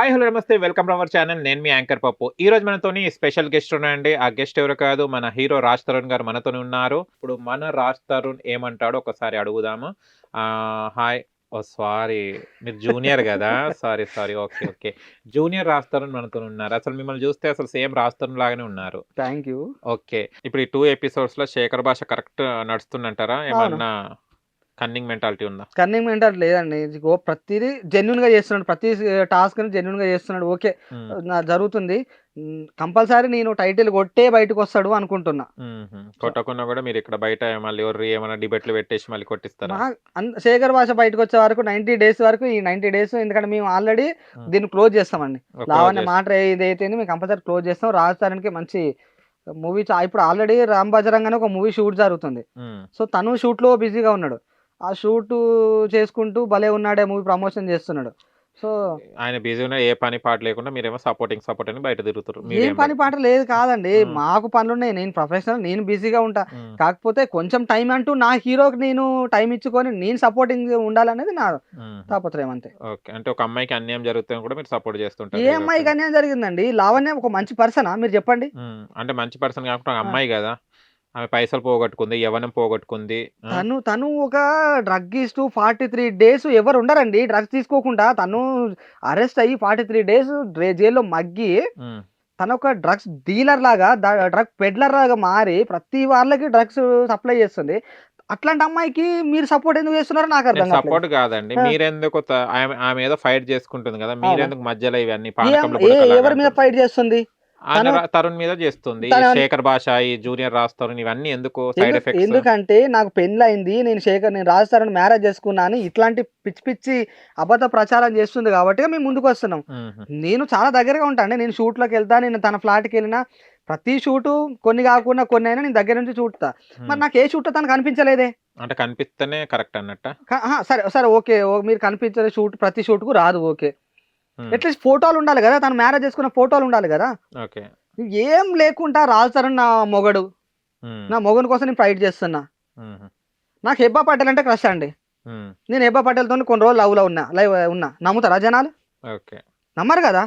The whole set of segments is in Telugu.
హాయ్ హలో నమస్తే. వెల్కమ్ టు అవర్ ఛానల్ నేను మీ యాంకర్ పప్పు. ఈ రోజు మనతోని స్పెషల్ గెస్ట్ ఉన్నాయండి ఆ గెస్ట్ ఎవరు కాదు? మన హీరో రాజ్ తరుణ్ గారు మనతోని ఉన్నారు. ఇప్పుడు మన రాజ్ తరుణ్ ఏమంటాడో ఒకసారి అడుగుదాము. హాయ్ ఓ సారీ మీరు జూనియర్ కదా? Sorry sorry okay okay junior Raj Tarun మనతో ఉన్నారు. అసలు మిమ్మల్ని చూస్తే అసలు సేమ్ రాజ్ తరుణ్ లాగానే ఉన్నారు. థ్యాంక్ యూ ఓకే ఇప్పుడు ఈ టూ ఎపిసోడ్స్లో శేఖర్ భాష కరెక్ట్ నడుస్తుందంటారా? ఏమన్నా కన్నింగ్ మెంటాలిటీ ఉందా? కన్నింగ్ మెంటర్ లేదండి. ఇదిగో ప్రతిదీ జెన్యున్గా చేస్తున్నాడు. ప్రతి టాస్క్ని జెన్యున్గా చేస్తున్నాడు. ఓకే. నా జరుగుతుంది. కంపల్సరీ నేను టైటిల్ కొట్టే బయటకు వస్తాడు అనుకుంటున్నా. కొట్టకుండా కూడా మీరు ఇక్కడ బయట మళ్ళీ ఎవరు ఏమైనా డిబేట్లు పెట్టేసి మళ్ళీ కొట్టిస్తారా? శేఖర్ భాష బయటకు వచ్చే వరకు నైన్టీ డేస్ వరకు ఈ నైన్టీ డేస్ ఎందుకంటే మేము ఆల్రెడీ. దీన్ని క్లోజ్ చేస్తామండి. లావణ్య మాట ఏదైతే మేము కంపల్సరీ క్లోజ్ చేస్తాం. రాజస్థానికి మంచి మూవీ ఇప్పుడు ఆల్రెడీ రామ్ బజరంగ్ అని ఒక మూవీ షూట్ జరుగుతుంది. సో తను షూట్లో బిజీగా ఉన్నాడు. ఆ షూట్ చేసుకుంటూ భలే ఉన్నాడే మూవీ ప్రమోషన్ చేస్తున్నాడు. సో ఆయన బిజీ ఉన్న ఏ పని పాట లేకుండా మీరేమో సపోర్టింగ్ సపోర్ట్ అని బయట తిరుగుతారు ఏం పని పాట లేదు కాదండి. Hmm. మాకు పనులు ఉన్నాయి నేను ప్రొఫెషనల్ నేను బిజీగా ఉంటా. ఉమ్, కాకపోతే కొంచెం టైం అంటూ నా హీరోకి నేను టైం ఇచ్చుకొని నేను సపోర్టింగ్ ఉండాలనేది నా ఉమ్, తాపత్రయం అంతే. ఓకే. అంటే ఒక అమ్మాయికి అన్యాయం జరుగుతుంది కూడా మీరు సపోర్ట్ చేస్తుంటారు. ఏ అమ్మాయి కానీ జరిగిందండి? లావణ్య ఒక మంచి పర్సనా మీరు చెప్పండి. అంటే మంచి పర్సన్ కాకుండా అమ్మాయి కదా? ఆమె పైసలు పోగొట్టుకుంది యవనం పోగొట్టుకుంది ఆ, తను తను ఒక డ్రగ్గిస్ట్ ఫార్టీ త్రీ డేస్ ఎవరు ఉండరండి. డ్రగ్స్ తీసుకోకుండా తను అరెస్ట్ అయ్యి ఫార్టీ త్రీ డేస్ జైల్లో మగ్గి ఉమ్, తను ఒక డ్రగ్స్ డీలర్ లాగా డ్రగ్ పెడ్లర్ లాగా మారి ప్రతి వాళ్ళకి డ్రగ్స్ సప్లై చేస్తుంది. అట్లాంటి అమ్మాయికి మీరు సపోర్ట్ ఎందుకు చేస్తున్నారో నాకు అర్థం కావట్లేదు. సపోర్ట్ కాదండి. ఆ. మీరెందుకు త- ఆమె ఆమె ఏదో ఫైట్ చేసుకుంటుంది కదా మీరెందుకు మధ్యలో ఇవన్నీ పానకంలో ఏ- ఎవరి మీద? ఫైట్ చేస్తుంది? తరుణ్ మీద చేస్తుంది. శేఖర్ భాష ఈ జూనియర్ రాజ్ తరుణ్ ఇవన్నీ ఎందుకు సైడ్ ఎఫెక్ట్స్ ఎందుకంటే నాకు పెళ్ళయింది. నేను శేఖర్ నేను రాజస్థాన్ మ్యారేజ్ చేసుకున్నాను ఇట్లాంటి పిచ్చి పిచ్చి అబద్ధ ప్రచారం చేస్తుంది కాబట్టి మేము ముందుకు వస్తున్నాం. నేను చాలా దగ్గరగా ఉంటాను నేను షూట్లోకి వెళ్తా నేను తన ఫ్లాట్కి వెళ్ళినా ప్రతి షూటు కొన్ని కాకుండా కొన్ని అయినా నేను దగ్గర నుంచి చూడతా మరి నాకు ఏ షూట్ తనకు కనిపించలేదే అంటే కనిపిస్తేనే కరెక్ట్ అన్నట్ట? సరే సరే ఓకే. మీరు కనిపించే షూట్ ప్రతి షూట్కు రాదు ఓకే. అట్లీస్ట్ ఫోటోలు ఉండాలి కదా తను మ్యారేజ్ చేసుకున్న ఫోటోలు ఉండాలి కదా. ఓకే ఏం లేకుండా రాజుతారని నా మొగడు. ఉమ్, నా మొగడు కోసం నేను ఫైట్ చేస్తున్నా. ఉమ్, నాకు హెబ్బా పటేల్ అంటే క్రష్ అండి. నేను హెబ్బా పటేల్తో కొన్ని రోజులు లవ్లో ఉన్నా లైవ్ ఉన్నా. నమ్ముతారా జనాలు? ఓకే నమ్మరు కదా.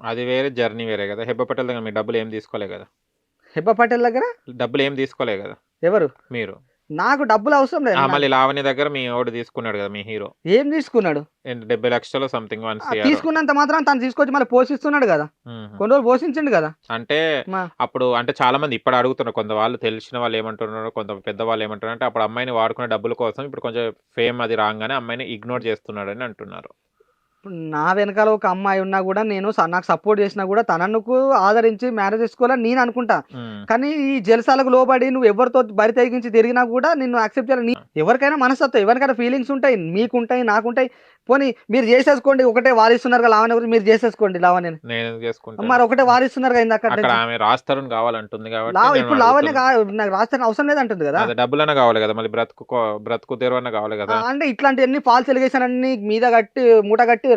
అది వేరే జర్నీ వేరే కదా. హెబ్బ పటేల్ దగ్గర మీరు డబ్బులు ఏం తీసుకోలే కదా. హెబ్బా పటేల్ దగ్గర? డబ్బులు ఏం తీసుకోలే కదా. ఎవరు? మీరు. నాకు డబ్బులు అవసరం లేదు మళ్ళీ లావణ్య దగ్గర మీ ఓడి తీసుకున్నాడు కదా మీ హీరో. ఏం తీసుకున్నాడు? డెబ్బై లక్షలు సంథింగ్ వన్ తీసుకున్నంత మాత్రం తను తీసుకొచ్చి మళ్ళీ పోషిస్తున్నాడు కదా. కొన్ని రోజులు పోషించండు కదా. అంటే అప్పుడు అంటే చాలా మంది ఇప్పుడు అడుగుతున్నారు కొంత వాళ్ళు తెలిసిన వాళ్ళు ఏమంటున్నారు కొంత పెద్ద వాళ్ళు ఏమంటున్నారు అంటే అప్పుడు అమ్మాయిని వాడుకునే డబ్బుల కోసం ఇప్పుడు కొంచెం ఫేమ్ అది రాగానే అమ్మాయిని ఇగ్నోర్ చేస్తున్నాడు అని అంటున్నారు. ఇప్పుడు నా వెనకాల ఒక అమ్మాయి ఉన్నా కూడా నేను నాకు సపోర్ట్ చేసినా కూడా తనకు ఆదరించి మ్యారేజ్ చేసుకోవాలని నేను అనుకుంటా. కానీ ఈ జలసాలకు లోబడి నువ్వు ఎవరితో బరి తెగించి తిరిగినా కూడా నిన్ను యాక్సెప్ట్ చేయాలి నీ- ఎవరికైనా మనస్తత్వం ఎవరికైనా ఫీలింగ్స్ ఉంటాయి మీకుంటాయి నాకుంటాయి. పోనీ మీరు చేసేసుకోండి ఒకటే వారిస్తున్నారు కదా లావణ్య గురించి మీరు చేసేసుకోండి లావణ్య నేను చేసుకుంటాను? మరి ఒకటే వారిస్తున్నారు కదా ఇందాక అక్కడ ఆమె రాస్తారని కావాలంటుంది కాబట్టి లావ నేను ఇప్పుడు లావణ్య నాకు రాస్తాను అవసరం లేదంటుంది కదా. అదే డబ్బులన్నా కావాలి కదా మళ్ళీ బ్రతుకు బ్రతుకు తెరువన్నా కావాలి కదా. అంటే ఇట్లాంటివన్నీ ఫాల్స్ ఎలిగేషన్ అన్ని మీద కట్టి మూట కట్టి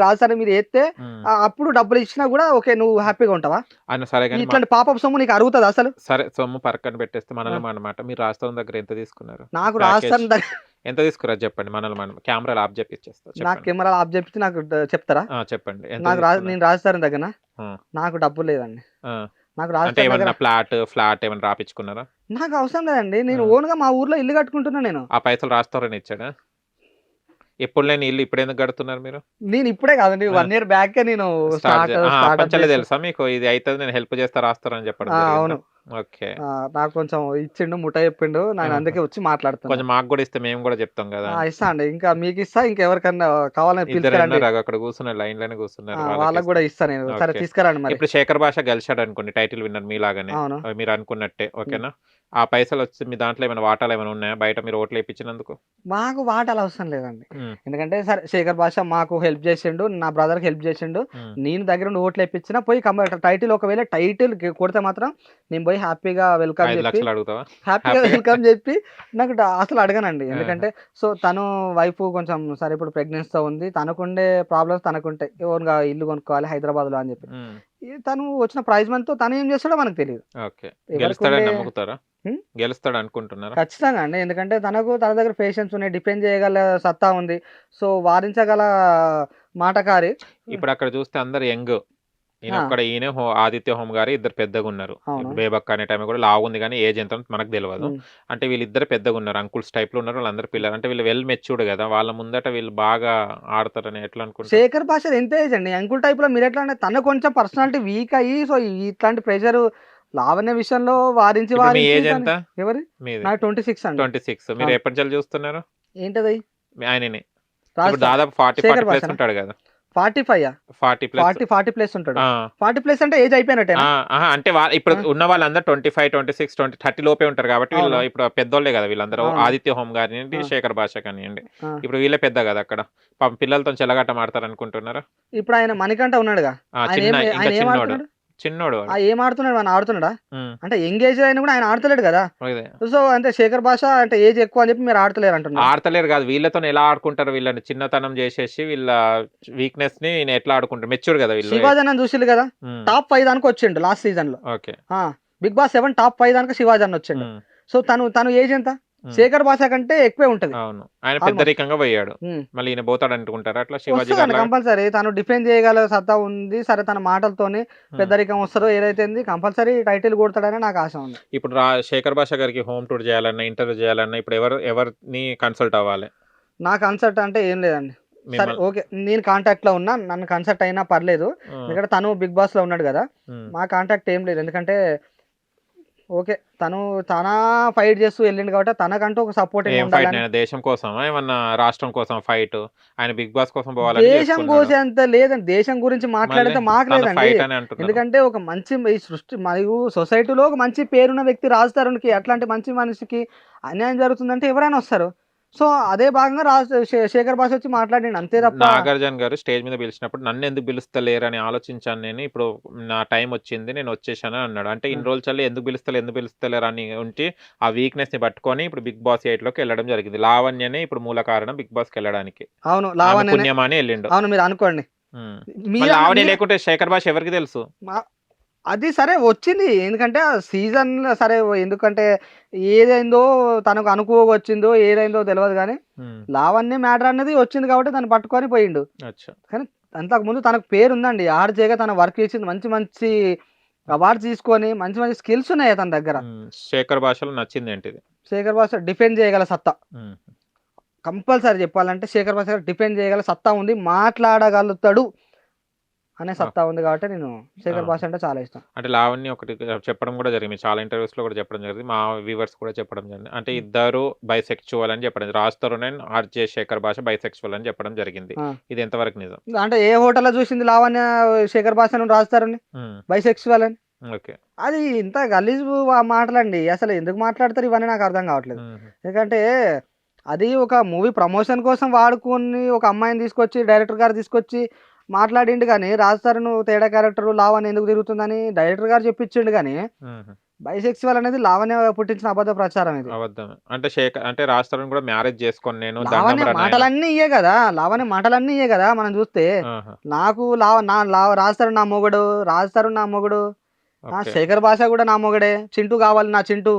ఎత్తే ఉమ్, ఆ, అప్పుడు డబ్బులు ఇచ్చినా కూడా ఓకే నువ్వు హ్యాపీగా ఉంటావా? ఆయన సరే కానీ ఇట్లాంటి పాపప్ సొమ్ము నీకు అరుగుతుంది అసలు? సరే సొమ్ము పక్కన పెట్టేస్తే మనల్ని అనమాట మీరు రాస్తాం దగ్గర ఎంత తీసుకున్నారు? నాకు. రాజస్థాన్ దగ్గర ఎంత తీసుకున్నారు చెప్పండి. మనల్ని మనం కెమెరాలు ఆఫ్ చెప్పిచ్చేస్తా నాకు చెప్పండి కెమెరా ఆఫ్ చెప్తే నాకు చెప్తారా? చెప్పండి. నాకు? నేను రాజస్థాన్ దగ్గర. నాకు డబ్బు లేదండి. నాకు అంటే ఏమన్నా ఫ్లాట్ ఫ్లాట్ ఏమైనా రాపించుకున్నారా నాకు అవసరం లేదండి. నేను. ఓన్గా మా ఊర్లో ఇల్లు కట్టుకుంటున్నా నేను. ఆ పైసలు రాస్తారని ఇచ్చాడా? ఎప్పుడు లేని ఇల్లు ఇప్పుడు ఎందుకు కడుతున్నారు మీరు? నేను ఇప్పుడే కాదండి. వన్ ఇయర్ బ్యాక్ నేను తెలుసా మీకు? ఇది అవుతుంది నేను హెల్ప్ చేస్తా రాస్తారని చెప్పడం? అవును. ఓకే. నాకు కొంచెం ఇచ్చిండు ముఠ చెప్పిండు. నేను. అందుకే వచ్చి మాట్లాడుతున్నా. కొంచెం మాకు కూడా ఇస్తే మేము కూడా చెప్తాం కదా ఇస్తా అండి. ఇంకా మీకు ఇస్తా ఇంకా ఎవరికన్నా కావాలని పిలుస్తారండి అక్కడ కూర్చున్నారు లైన్లోనే కూర్చున్నారు వాళ్ళకి కూడా ఇస్తా. నేను. సరే. తీసుకురండి మరి. ఇప్పుడు శేఖర్ భాష గెలిచాడు అనుకోండి టైటిల్ విన్నర్ మీలాగానే. మీరు అనుకున్నట్టే ఓకేనా? ఆ పైసలు వచ్చి మీ దాంట్లో ఏమైనా వాటాలు ఏమైనా ఉన్నాయా? బయట మీరు ఓట్లు వేయించినందుకు? మాకు వాటాలు అవసరం లేదండి. ఎందుకంటే సరే శేఖర్ భాష మాకు హెల్ప్ చేసిండు నా బ్రదర్కి హెల్ప్ చేసిండు. నేను దగ్గర ఓట్లు ఇప్పించినా పోయి కమ టైటిల్ ఒకవేళ టైటిల్ కొడితే మాత్రం నేను పోయి హ్యాపీగా వెల్కమ్ చెప్పి హ్యాపీగా వెల్కమ్ చెప్పి నాకు అసలు అడగనండి. ఎందుకంటే సో తను వైఫ్ కొంచెం సరే ఇప్పుడు ప్రెగ్నెన్సీతో ఉంది. తనకుండే ప్రాబ్లమ్స్ తనకుంటాయి. ఓన్గా ఇల్లు కొనుక్కోవాలి హైదరాబాద్లో అని చెప్పి. తను వచ్చిన ప్రైజ్ మనతో తను ఏం చేస్తాడో మనకు తెలియదు? గెలుస్తాడు అనుకుంటున్నారా ఖచ్చితంగా అండి. ఎందుకంటే తనకు తన దగ్గర పేషెన్స్ ఉన్నాయి డిపెండ్ చేయగల సత్తా ఉంది. సో వారించగల మాటకారి. ఇప్పుడు అక్కడ చూస్తే అందరు యంగ్. ఈయన. ఒక్కడ ఈయన హో- ఆదిత్య హోమ్ గారు ఇద్దరు పెద్దగా ఉన్నారు అవును. ఇప్పుడు బేబక్క అనే టైం కూడా లావు ఉంది కానీ ఏజ్ ఎంత మనకు తెలియదు ఉమ్. అంటే వీళ్ళిద్దరు పెద్దగా ఉన్నారు అంకుల్స్ టైప్లో ఉన్నారు వాళ్ళందరూ పిల్లలు. అంటే వీళ్ళు వెల్ మెచ్యూర్డ్ కదా వాళ్ళ ముందట వీళ్ళు బాగా ఆడతారని ఎట్లా అనుకుంటారు? శేఖర్ భాష ఎంత ఏజ్ అండి? అంకుల్ టైప్లో మీరు ఎట్లా అంటే తన కొంచెం పర్సనాలిటీ వీక్ అయ్యి సో ఇట్లాంటి ప్రెషర్ లావణ్య విషయంలో వారించి ఇప్పుడు మీ వారించి ఏజ్ తను- ఎంత ఎవరి? మీది. నాకు ట్వంటీ సిక్స్ అండి. Twenty six. మీరు. ఎప్పటి నుంచి చూస్తున్నారు? ఏంటది? మీ ఆయనని. ఇప్పుడు దాదాపు ఫార్టీ శేఖర్ ఫార్టీ ప్లస్ భాషనా? ఉంటాడు కదా. Forty five forty plus. Forty forty plus ఉంటాడు. ఫార్టీ ప్లస్ అంటే ఏజ్ అయిపోయినట్టే అంటే ఇప్పుడు. ఉన్న వాళ్ళందరూ twenty five twenty six twenty thirty లోపే ఉంటారు కాబట్టి వీళ్ళు. ఇప్పుడు పెద్దోళ్ళే కదా వీళ్ళందరూ. ఆదిత్య హోమ్ కానివ్వండి. శేఖర్ భాష కానివ్వండి. ఇప్పుడు వీళ్ళే పెద్ద కదా అక్కడ. పిల్లలతో చెలగాట మాడతారు అనుకుంటున్నారా ఇప్పుడు ఆయన మణికంఠ ఉన్నాడుగా. ఆయన చిన్న ఏం- ఇంకా ఆయన ఏం చిన్నోడు. ఆ ఏం ఆడుతున్నాడు ఆయన ఆడుతున్నాడా? అంటే ఎంగేజ్ అయినా కూడా ఆయన ఆడతలేడు కదా. సో అంటే శేఖర్ భాష అంటే ఏజ్ ఎక్కువ అని చెప్పి మీరు ఆడతలేరు అంటున్నారు. ఆడతలేరు కాదు. వీళ్ళతో ఎలా ఆడుకుంటారు వీళ్ళని? చిన్నతనం చేసేసి వీళ్ళ వీక్నెస్ని ఎట్లా ఆడుకుంటారు మెచ్యూర్ కదా వీళ్ళు. శివాజన్ చూసిల్లు కదా? టాప్ ఫైవ్ దానికి వచ్చిండు లాస్ట్ సీజన్లో. Okay. Bigg Boss seven top five దానికి శివాజన్ వచ్చిండు. సో తను తను ఏజ్ ఎంత? శేఖర్ భాష కంటే ఎక్కువే ఉంటది. అవును. ఆయన. పెద్దరికంగా పోయాడు. మళ్ళీ ఈయన పోతాడు అనుకుంటారా అట్లా శివాజీ కంపల్సరీ. తను డిఫెండ్ చేయగల సత్తా ఉంది సరే తన మాటలతోని పెద్దరికం వస్తుందో ఏదైతే కంపల్సరీ టైటిల్ కొడతాడని నాకు ఆశ ఉంది. ఇప్పుడు శేఖర్ భాష గారికి హోమ్ టూర్ చేయాలన్నా ఇంటర్వ్యూ చేయాలన్నా ఇప్పుడు ఎవరు ఎవరిని కన్సల్ట్ అవ్వాలి? నా కన్సర్ట్ అంటే ఏం లేదండి. సరే ఓకే. నేను కాంటాక్ట్లో ఉన్నా నన్ను కన్సర్ట్ అయినా పర్లేదు. ఎందుకంటే తను బిగ్ బాస్లో ఉన్నాడు కదా. మా కాంటాక్ట్ ఏం లేదు. ఎందుకంటే ఓకే తను తన ఫైట్ చేస్తూ వెళ్ళిండు కాబట్టి తనకంటూ ఒక సపోర్ట్ దేశం కోసం ఏమన్నా రాష్ట్రం కోసం ఫైట్? ఆయన బిగ్ బాస్ కోసం పోవాలని దేశం. కోసే అంత లేదండి. దేశం గురించి మాట్లాడితే మాకు లేదండి. ఎందుకంటే ఒక మంచి ఈ సృష్టి మరియు సొసైటీలో ఒక మంచి పేరున్న వ్యక్తి రాజ్ తరుణ్కి అట్లాంటి మంచి మనిషికి అన్యాయం జరుగుతుందంటే ఎవరైనా వస్తారు. సో అదే భాగంగా రాజ్ శేఖర్ భాష వచ్చి మాట్లాడిండు అంతే తప్ప నాగార్జున గారు స్టేజ్ మీద పిలిచినప్పుడు నన్ను ఎందుకు పిలుస్తలేరు అని ఆలోచించాను నేను ఇప్పుడు నా టైం వచ్చింది నేను వచ్చేసాను అని అన్నాడు. అంటే ఇన్ని రోజులు చల్లి ఎందుకు పిలుస్తలే ఎందుకు పిలుస్తలేరు అని ఉంచి ఆ వీక్నెస్ని పట్టుకొని ఇప్పుడు బిగ్ బాస్ ఎయిట్లోకి వెళ్ళడం జరిగింది. లావణ్యనే ఇప్పుడు మూల కారణం బిగ్ బాస్కి వెళ్ళడానికి. అవును ఆమె లావణ్య పుణ్యమా అని వెళ్ళిండు. అవును మీరు అనుకోండి. లావణ్య లేకుంటే శేఖర్ భాష ఎవరికి తెలుసు? అది సరే వచ్చింది. ఎందుకంటే ఆ సీజన్ సరే ఎందుకంటే ఏదైందో తనకు అనుకోగా వచ్చిందో ఏదైందో తెలియదు కానీ లావణ్య మ్యాటర్ అన్నది వచ్చింది కాబట్టి తను పట్టుకొని పోయిండు. అచ్చా. అంతకు ముందు తనకు పేరు ఉందండి ఆర్జేగా తన వర్క్ చేసింది. మంచి మంచి అవార్డ్స్ తీసుకొని మంచి మంచి స్కిల్స్ ఉన్నాయి తన దగ్గర. శేఖర్ భాషలో నచ్చింది ఏంటిది? శేఖర్ భాష డిఫెండ్ చేయగల సత్తా. కంపల్సరీ చెప్పాలంటే శేఖర్ భాష డిఫెండ్ చేయగల సత్తా ఉంది మాట్లాడగలుగుతాడు. అనే సత్తా ఉంది కాబట్టి నేను శేఖర్. భాష అంటే చాలా ఇష్టం. అంటే లావణ్య ఒకటి చెప్పడం కూడా జరిగింది. చాలా ఇంటర్వ్యూస్లో కూడా చెప్పడం జరిగింది. మా వ్యూవర్స్ కూడా చెప్పడం జరిగింది. అంటే ఇద్దరు బైసెక్చువల్ అని చెప్పడం Raj Tarun and RJ Shekhar Basha bisexual అని చెప్పడం జరిగింది. ఇది ఎంతవరకు నిజం? అంటే ఏ హోటల్లో చూసింది లావణ్య శేఖర్ భాషను రాస్తారని ఉమ్, బైసెక్చువల్ అని. ఓకే. అది ఇంత గలీజ్ మాటలండి. అసలు ఎందుకు మాట్లాడతారు ఇవన్నీ నాకు అర్థం కావట్లేదు. ఎందుకంటే అది ఒక మూవీ ప్రమోషన్ కోసం వాడుకొని ఒక అమ్మాయిని తీసుకొచ్చి డైరెక్టర్ గారు తీసుకొచ్చి మాట్లాడిండు కానీ రాజస్థాన్ తేడా క్యారెక్టర్ లావణ్య ఎందుకు తిరుగుతుందని డైరెక్టర్ గారు చెప్పించిండు కానీ ఉమ్, బైసెక్చువల్ అనేది లావణ్య పుట్టించిన అబద్ధ ప్రచారం ఇది అబద్ధం అంటే శేఖర్ అంటే రాజ్ కూడా మ్యారేజ్ చేసుకొని నేను లావణ్య. మాటలన్నీ ఇయ్యే కదా లావణ్య మాటలన్నీ ఇయ్యే కదా మనం చూస్తే నాకు లావ నా లావ రాజస్థాన్ నా మొగుడు రాజస్థాన్ నా మొగుడు. శేఖర్ భాష కూడా నా మొగడే చింటూ కావాలి నా చింటూ.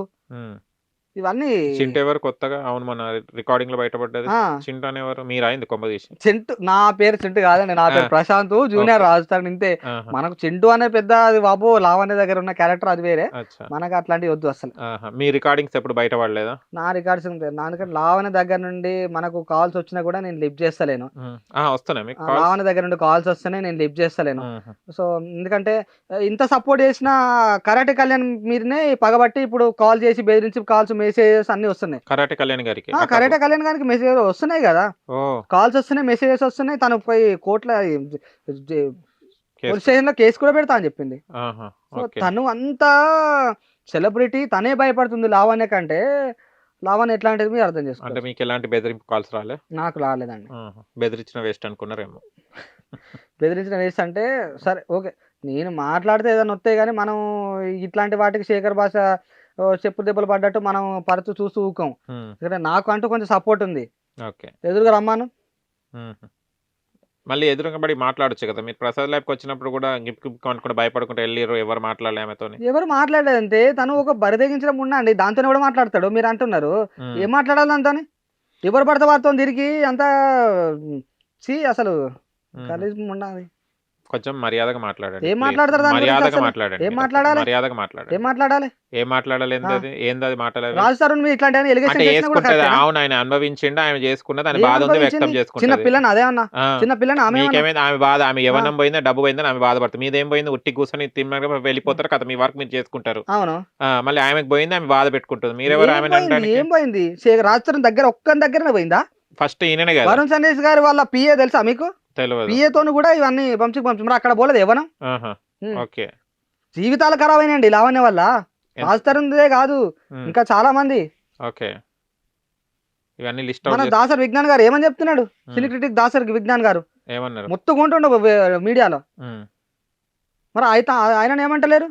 ఇవన్నీ చింటు ఎవరు కొత్తగా? అవును మన రికార్డింగ్లో బయటపడ్డది. ఆ, చింటు అనేవారు మీరు అయింది కొమ్మ తీసి? చింటూ నా పేరు చింటూ కాదండి నా పేరు ఆ. ప్రశాంత్ జూనియర్. రాజస్థాన్ ఇంతే. ఆహా, మనకు చింటూ అనే పెద్ద అది బాబు లావణ్య దగ్గర ఉన్న క్యారెక్టర్ అది వేరే. అచ్చా. మనకు అట్లాంటివి వద్దు అసలు. ఆహా. మీ రికార్డింగ్స్ ఎప్పుడు బయటపడలేదా? నా రికార్డ్స్ ఎందుకంటే లావణ్య దగ్గర నుండి మనకు కాల్స్ వచ్చినా కూడా నేను లిఫ్ట్ చేస్తలేను. ఉమ్. ఆ, వస్తున్నాయి మీకు ఆ, calls? లావణ్య దగ్గర నుండి కాల్స్ వస్తేనే నేను లిఫ్ట్ చేస్తలేను. సో ఎందుకంటే ఆ, ఇంత సపోర్ట్ చేసిన కరాటే కళ్యాణ్ మీదనే పగబట్టి ఇప్పుడు కాల్ చేసి బెదిరించి కాల్స్ మెసేజెస్ అన్ని వస్తున్నాయి. కరాటే కళ్యాణ్ గారికి. కరాటే కళ్యాణ్ గారికి మెసేజ్ వస్తున్నాయి కదా. కాల్స్ వస్తున్నాయి మెసేజెస్ వస్తున్నాయి. తను పోయి కోర్టులో కేసు. పోలీస్ స్టేషన్లో కేసు కూడా పెడతా అని చెప్పింది. సో తను అంత సెలబ్రిటీ తనే భయపడుతుంది లావణ్య కంటే. లావణ్య ఎట్లాంటిది మీరు అర్థం అంటే చేసుకోవాలి మీకు ఎలాంటి బెదిరింపు కాల్స్ రాలే? నాకు రాలేదండి. బెదిరించిన వేస్ట్ అనుకున్నారేమో. బెదిరించిన వేస్ట్ అంటే సరే ఓకే. నేను మాట్లాడితే ఏదైనా వస్తాయి కానీ మనం ఇట్లాంటి వాటికి శేఖర్ భాష చెప్పు దెబ్బలు పడ్డట్టు మనం పడుతూ చూస్తూ ఊకం. ఎందుకంటే నాకు అంటూ కొంచెం సపోర్ట్ ఉంది. ఓకే. ఎదురుగా రమ్మాను. మళ్ళీ ఎదురుగా పడి మాట్లాడొచ్చు కదా. మీరు ప్రసాద్ ల్యాబ్కి వచ్చినప్పుడు కూడా గిప్ గిప్ అనుకుంటే భయపడుకుంటే వెళ్ళిర్రు ఎవరు మాట్లాడలే ఆమెతో ఎవరు మాట్లాడలేదంటే తను ఒక బరిదగించడం ఉండండి దాంతోనే కూడా మాట్లాడతాడు. మీరు అంటున్నారు. ఏం మాట్లాడాలి దాంతో ఎవరు పడితే వారితో తిరిగి అంత సి అసలు. గలీజ్ ఉన్నది కొంచెం మర్యాదగా మాట్లాడండి ఏం. మాట్లాడతారు దాని గురించి మర్యాదగా అసలు? మాట్లాడండి ఏం. మాట్లాడాలి? మర్యాదగా మాట్లాడండి ఏం మాట్లాడాలి ఏం మాట్లాడాలి ఏంది. అది ఏంది అది మాట్లాడాలి రాజు తరుణ్ మీద ఇట్లాంటి అంటే ఎలిగేషన్ చేసినా కూడా వేసుకుంటది కరెక్టేనా? అవును ఆయన అనుభవించిండు ఆమె చేసుకున్నది ఆయన ఏం బాధ ఉంది వ్యక్తం అనుభవించింది? చిన్న చేసుకుంటది పిల్లని అదే అన్న ఆ. చిన్న పిల్లని ఆమె ఏమన్నా? మీకేమైంది ఆమె బాధ ఆమె యవనం పోయిందా డబ్బు పోయిందని ఆమె బాధపడుతుంది మీదేం పోయింది ఉట్టి కూర్చొని తిమ్మగా వెళ్ళిపోతారు కదా మీ వర్క్ మీరు చేసుకుంటారు అవును ఆ, మళ్ళీ ఆమెకు పోయింది ఆమె బాధ పెట్టుకుంటుంది మీరెవరు ఏం ఆమె పోయింది? అనడానికి ఏం పోయింది దగ్గర ఒక్కని దగ్గరనే పోయిందా ఫస్ట్ ఈయననే కదా వరుణ్ సందేశ్ గారి వాళ్ళ పిఏ తెలుసా మీకు తెలియదు పిఏ తోని కూడా ఇవన్నీ పంచి పంచి మరి అక్కడ పోలేదు ఎవరం. ఓకే. జీవితాలు ఖరాబ్ అయినండి లావణ్య వల్ల. తరుణ్దే కాదు. ఇంకా చాలా మంది. ఓకే. ఇవన్నీ లిస్ట్ మన దాసర్ విజ్ఞాన్ గారు ఏమని చెప్తున్నాడు? సినీ క్రిటిక్ దాసర్ విజ్ఞాన్ గారు. ఏమన్నారు? మొత్తుకుంటుండు మీడియాలో. మరి అయితే ఆయన ఏమంటలేరు?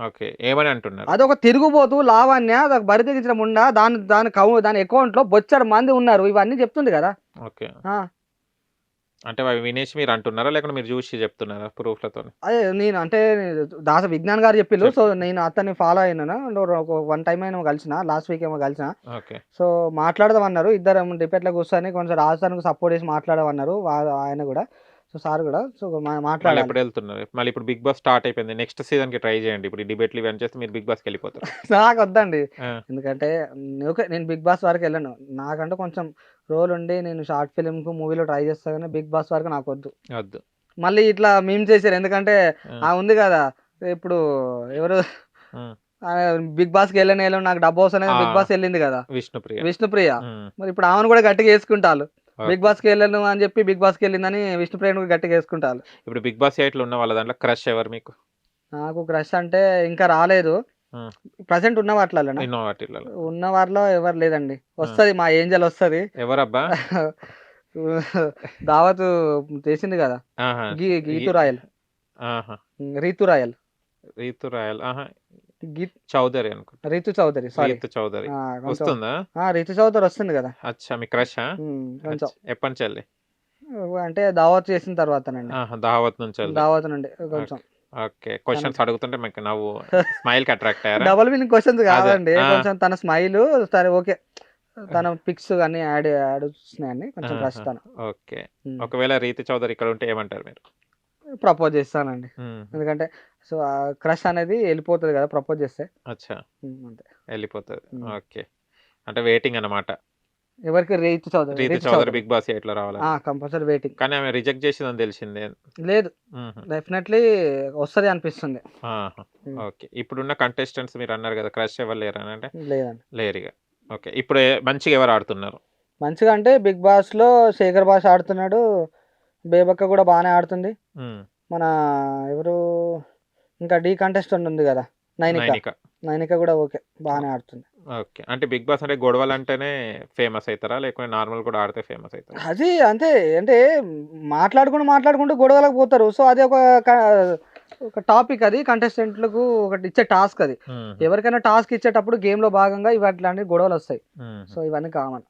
ఓకే ఏమని అంటున్నారు? అదొక తిరుగుబోతు లావణ్య అదొక బరి తెగించడం ఉండా దాని దాని కౌ దాని అకౌంట్లో బొచ్చడు మంది ఉన్నారు. ఇవన్నీ చెప్తుంది కదా. ఓకే. అంటే అవి వినేసి మీరు అంటున్నారా? లేకుంటే మీరు చూసి చెప్తున్నారా ప్రూఫ్లతో అదే నేను అంటే దాస విజ్ఞాన్ గారు చెప్పిల్లు. సో నేను అతన్ని ఫాలో అయినా వన్ టైం అయినా కలిసిన లాస్ట్ వీక్ ఏమో కలిసిన. ఓకే. సో మాట్లాడదామన్నారు. ఇద్దరు డిపెట్లో కూర్చొని కొంచెం రాజధానికి సపోర్ట్ చేసి మాట్లాడమన్నారు ఆయన కూడా. సో సార్ కూడా. సో మాట్లాడాలి. ఎప్పుడు వెళ్తున్నారు మళ్ళీ ఇప్పుడు బిగ్ బాస్ స్టార్ట్ అయిపోయింది. నెక్స్ట్ సీజన్కి ట్రై చేయండి. ఇప్పుడు డిబేట్లు ఇవన్నీ చేస్తే మీరు బిగ్ బాస్కి వెళ్ళిపోతారు. నాకు వద్దండి ఎందుకంటే నేను బిగ్ బాస్ వరకు వెళ్ళను. నాకంటే కొంచెం రోల్ ఉండి నేను షార్ట్ ఫిల్మ్కు మూవీలో ట్రై చేస్తా కానీ బిగ్ బాస్ వరకు నాకు వద్దు వద్దు మళ్ళీ ఇట్లా మేము చేశారు ఎందుకంటే ఆ. ఉంది కదా ఇప్పుడు ఎవరు. బిగ్ బాస్కి వెళ్ళని వెళ్ళను నాకు డబ్బు అవసరం. బిగ్ బాస్ వెళ్ళింది కదా విష్ణుప్రియ విష్ణుప్రియ. మరి ఇప్పుడు ఆమెను కూడా గట్టిగా వేసుకుంటారు. బిగ్ బాస్కి వెళ్ళను అని చెప్పి బిగ్ బాస్కి వెళ్ళిందని విష్ణుప్రియను కూడా గట్టిగా వేసుకుంటారు ఇప్పుడు బిగ్ బాస్ ఎయిట్లో ఉన్న వాళ్ళ దాంట్లో క్రష్ ఎవరు మీకు నాకు క్రష్ అంటే ఇంకా రాలేదు. ప్రజెంట్ ఉన్న వాటిలో ఉన్న వారిలో ఎవరు లేదండి. వస్తది మా ఏంజల్ వస్తది. ఎవరబ్బా? దావత్ చేసింది కదా? గీతు రాయల్. రీతు రాయల్. రీతు రాయల్ చౌదరి అనుకుంటా. రీతు చౌదరి రీతు చౌదరి. వస్తుందా? రీతు చౌదరి వస్తుంది కదా. అచ్చా మీ క్రష్ కొంచెం. ఎప్పటి అంటే దావత్ చేసిన తర్వాతనండి. దావత్ నుంచి దావత్ నుండి కొంచెం. ఓకే. క్వశ్చన్స్ అడుగుతుంటే మీకు నవ్వు స్మైల్కి అట్రాక్ట్ అయ్యారా? డబుల్ మీనింగ్ క్వశ్చన్స్ కాదండి. కొంచెం తన స్మైల్ సరే ఓకే. తన పిక్స్ కానీ యాడ్ యాడ్ వస్తున్నాయండి. కొంచెం ఆహా. క్రష్ తన ఓకే ఒకవేళ రీతి చౌదరి ఇక్కడ ఉంటే ఏమంటారు మీరు? ప్రపోజ్ చేస్తానండి. ఎందుకంటే సో క్రష్ అనేది వెళ్ళిపోతుంది కదా ప్రపోజ్ చేస్తే. అచ్చా. అంతే. వెళ్ళిపోతుంది. ఓకే. అంటే వెయిటింగ్ అన్నమాట. ఎవరికి రీతు చౌదరి రీతి చౌదరి బిగ్ బాస్ ఎయిట్లో రావాలి కంపల్సరీ వెయిటింగ్ కానీ ఆమె రిజెక్ట్ చేసిందని తెలిసిందే. లేదు. డెఫినెట్లీ వస్తుంది అనిపిస్తుంది. ఓకే. ఇప్పుడున్న కంటెస్టెంట్స్ మీరు అన్నారు కదా క్రష్ ఎవరు లేరు అని అంటే? లేదండి. లేరుగా ఓకే. ఇప్పుడు మంచిగా ఎవరు ఆడుతున్నారు? మంచిగా అంటే బిగ్ బాస్లో శేఖర్ భాష ఆడుతున్నాడు బేబక్క కూడా బాగానే ఆడుతుంది. మన ఎవరు ఇంకా డీ కంటెస్టెంట్ ఉంది కదా. నైనిక. నైనిక. కూడా ఓకే బాగానే ఆడుతుంది. ఓకే. అంటే బిగ్ బాస్ అంటే గొడవలు అంటేనే ఫేమస్ అవుతారా లేకుంటే నార్మల్ కూడా ఆడితే ఫేమస్ అవుతారా అది అంతే అంటే మాట్లాడుకుంటూ మాట్లాడుకుంటూ గొడవలకు పోతారు. సో అది ఒక ఒక టాపిక్ అది కంటెస్టెంట్లకు ఒకటి ఇచ్చే టాస్క్ అది. ఎవరికైనా టాస్క్ ఇచ్చేటప్పుడు game లో భాగంగా ఇవి అట్లాంటి గొడవలు వస్తాయి. సో ఇవన్నీ కామన్.